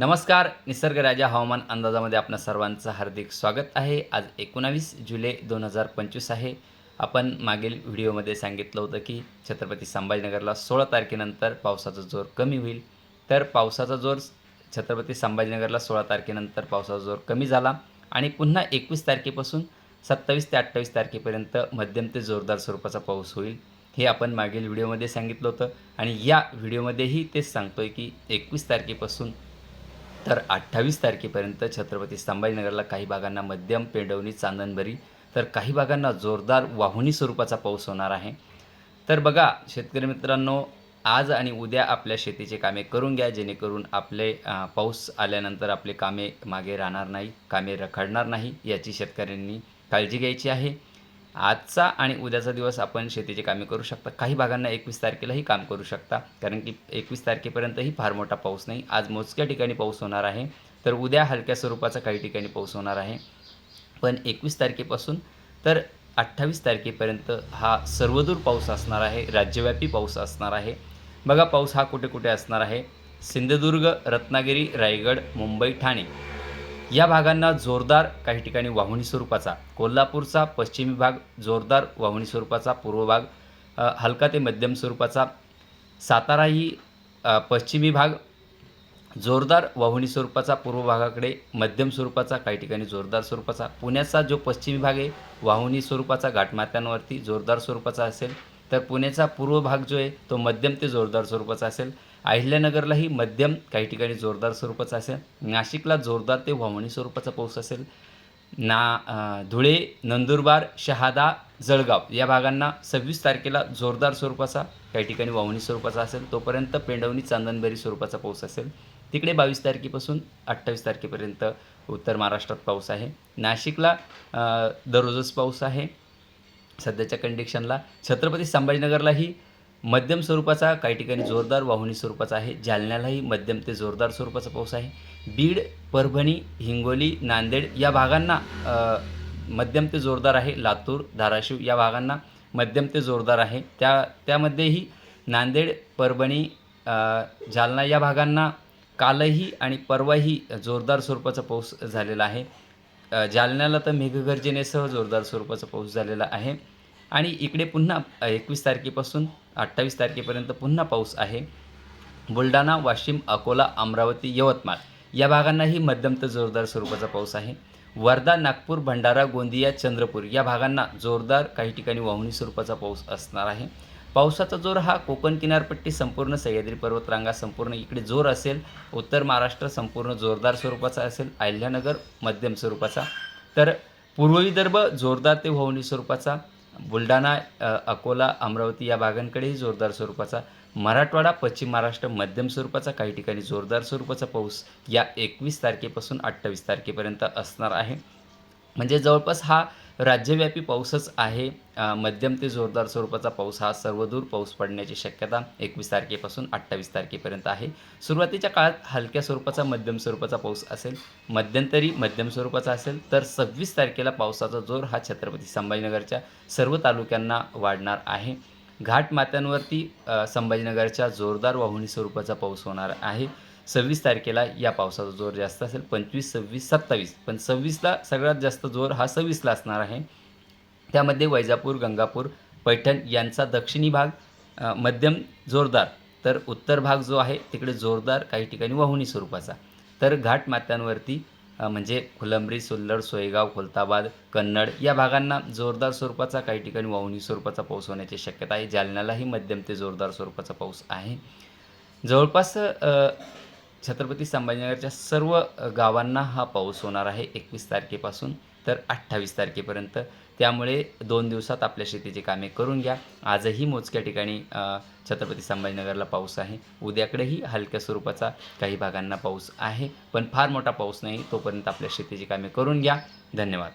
नमस्कार निसर्ग राजा हवामान अंदाजामध्ये आपणा सर्वांचं हार्दिक स्वागत आहे. आज एकोणावीस जुलै दोन हजार पंचवीस आहे. आपण मागील व्हिडिओमध्ये सांगितलं होतं की छत्रपती संभाजीनगरला सोळा तारखेनंतर पावसाचा जोर कमी होईल. तर पावसाचा जोर छत्रपती संभाजीनगरला सोळा तारखेनंतर पावसाचा जोर कमी झाला आणि पुन्हा एकवीस तारखेपासून सत्तावीस ते अठ्ठावीस तारखेपर्यंत मध्यम ते जोरदार स्वरूपाचा पाऊस होईल हे आपण मागील व्हिडिओमध्ये सांगितलं होतं. आणि या व्हिडिओमध्येही तेच सांगतोय की एकवीस तारखेपासून तर अठ्ठावीस तारखेपर्यंत छत्रपती संभाजीनगरला काही भागांना मध्यम पेंडवणी चांदणभरी तर काही भागांना जोरदार वाहुनी स्वरूपाचा पाऊस होणार आहे. तर बघा शेतकरी मित्रांनो आज आणि उद्या आपल्या शेतीचे कामे करून घ्या जेणेकरून आपले पाऊस आल्यानंतर आपले कामे मागे राहणार नाही कामे रखडणार नाही याची शेतकऱ्यांनी काळजी घ्यायची आहे. आजचा आणि उद्याचा दिवस आपण शेतीची कामे करू शकता. काही भागांना एकवीस तारखेलाही काम करू शकता. कारण की एकवीस तारखेपर्यंतही फार मोठा पाऊस नाही. आज मोजक्या ठिकाणी पाऊस होणार आहे. तर उद्या हलक्या स्वरूपाचा काही ठिकाणी पाऊस होणार आहे. पण एकवीस तारखेपासून तर अठ्ठावीस तारखेपर्यंत हा सर्वदूर पाऊस असणार आहे. राज्यव्यापी पाऊस असणार आहे. बघा पाऊस हा कुठे कुठे असणार आहे. सिंधुदुर्ग रत्नागिरी रायगड मुंबई ठाणे. या भागांना जोरदार काही ठिकाणी वाहुणी स्वरूपाचा कोल्हापूरचा पश्चिमी भाग जोरदार वाहुणी स्वरूपाचा पूर्व भाग हलका ते मध्यम स्वरूपाचा सातारा ही पश्चिमी भाग जोरदार वाहुणी स्वरूपाचा पूर्व भागाकडे मध्यम स्वरूपाचा काही ठिकाणी जोरदार स्वरूपाचा. पुण्याचा जो पश्चिमी भाग आहे वाहुनी स्वरूपाचा घाटमात्यांवरती जोरदार स्वरूपाचा असेल तर पुण्याचा पूर्व भाग जो आहे तो मध्यम ते जोरदार स्वरूपाचा असेल. अहिल्यानगरलाही मध्यम काही ठिकाणी जोरदार स्वरूपाचा असेल. नाशिकला जोरदार ते वावणी स्वरूपाचा पाऊस असेल. ना धुळे नंदुरबार शहादा जळगाव या भागांना सव्वीस तारखेला जोरदार स्वरूपाचा काही ठिकाणी वावणी स्वरूपाचा असेल. तोपर्यंत पेंडवणी चांदणबरी स्वरूपाचा पाऊस असेल. तिकडे बावीस तारखेपासून अठ्ठावीस तारखेपर्यंत उत्तर महाराष्ट्रात पाऊस आहे. नाशिकला दररोजच पाऊस आहे. सध्याच्या कंडिशनला छत्रपती संभाजीनगरलाही मध्यम स्वरूपाचा काही ठिकाणी जोरदार वाहुनी स्वरूपाचा आहे. जालन्यालाही मध्यम ते जोरदार स्वरूपाचा पाऊस आहे. बीड परभणी हिंगोली नांदेड या भागांना मध्यम ते जोरदार आहे. लातूर धाराशिव या भागांना मध्यम ते जोरदार आहे. त्या त्यामध्येही नांदेड परभणी जालना या भागांना कालही आणि परवाही जोरदार स्वरूपाचा पाऊस झालेला आहे. जालन्याला तर मेघगर्जनेसह जोरदार स्वरूपाचा पाऊस झालेला आहे. आणि इकडे पुन्हा एकवीस तारखेपासून अठ्ठावीस तारखेपर्यंत पुन्हा पाऊस आहे. बुलढाणा वाशिम अकोला अमरावती यवतमाळ या भागांनाही मध्यम ते जोरदार स्वरूपाचा पाऊस आहे. वर्धा नागपूर भंडारा गोंदिया चंद्रपूर या भागांना जोरदार काही ठिकाणी वाहुनी स्वरूपाचा पाऊस असणार आहे. पावसाचा जोर हा कोकण किनारपट्टी संपूर्ण सह्याद्री पर्वतरांगा संपूर्ण इकडे जोर असेल उत्तर महाराष्ट्र संपूर्ण जोरदार स्वरूपाचा असेल अहिल्यानगर मध्यम स्वरूपाचा. तर पूर्व विदर्भ जोरदार ते वाहुनी स्वरूपाचा. बुलढाणा अकोला अमरावती या भागांकडेही जोरदार स्वरूपाचा मराठवाडा पश्चिम महाराष्ट्र मध्यम स्वरूपाचा काही ठिकाणी जोरदार स्वरूपाचा पाऊस या एकवीस तारखेपासून अठ्ठावीस तारखेपर्यंत असणार आहे. म्हणजे जवळपास हा राज्यव्यापी पाऊसच आहे. मध्यम ते जोरदार स्वरूपाचा पाऊस हा सर्वदूर पाऊस पडण्याची शक्यता एकवीस तारखेपासून अठ्ठावीस तारखेपर्यंत आहे. सुरुवातीच्या काळात हलक्या स्वरूपाचा मध्यम स्वरूपाचा पाऊस असेल मध्यंतरी मध्यम स्वरूपाचा असेल तर सव्वीस तारखेला पावसाचा जोर हा छत्रपती संभाजीनगरच्या सर्व तालुक्यांना वाढणार आहे. घाटमात्यांवरती संभाजीनगरच्या जोरदार वाहुनी स्वरूपाचा पाऊस होणार आहे. सव्वीस तारखेला या पावसाचा जोर जास्त असेल पंचवीस सव्वीस सत्तावीस. पण सव्वीसला सगळ्यात जास्त जोर हा सव्वीसला असणार आहे. त्यामध्ये वैजापूर गंगापूर पैठण यांचा दक्षिणी भाग मध्यम जोरदार. तर उत्तर भाग जो आहे तिकडे जोरदार काही ठिकाणी वाहुनी स्वरूपाचा. तर घाट माथ्यांवरती म्हणजे फुलंब्री सुल्लड सोयगाव खुलताबाद कन्नड या भागांना जोरदार स्वरूपाचा काही ठिकाणी वाहुनी स्वरूपाचा पाऊस होण्याची शक्यता आहे. जालन्यालाही मध्यम ते जोरदार स्वरूपाचा पाऊस आहे. जवळपास छत्रपती संभाजीनगरच्या सर्व गावांना हा पाऊस होणार आहे एकवीस तारखेपासून तर अठ्ठावीस तारखेपर्यंत. त्यामुळे दोन दिवसात आपल्या शेतीची कामे करून घ्या. आजही मोजक्या ठिकाणी छत्रपती संभाजीनगरला पाऊस आहे. उद्याकडेही हलक्या स्वरूपाचा काही भागांना पाऊस आहे पण फार मोठा पाऊस नाही तोपर्यंत आपल्या शेतीची कामे करून घ्या. धन्यवाद.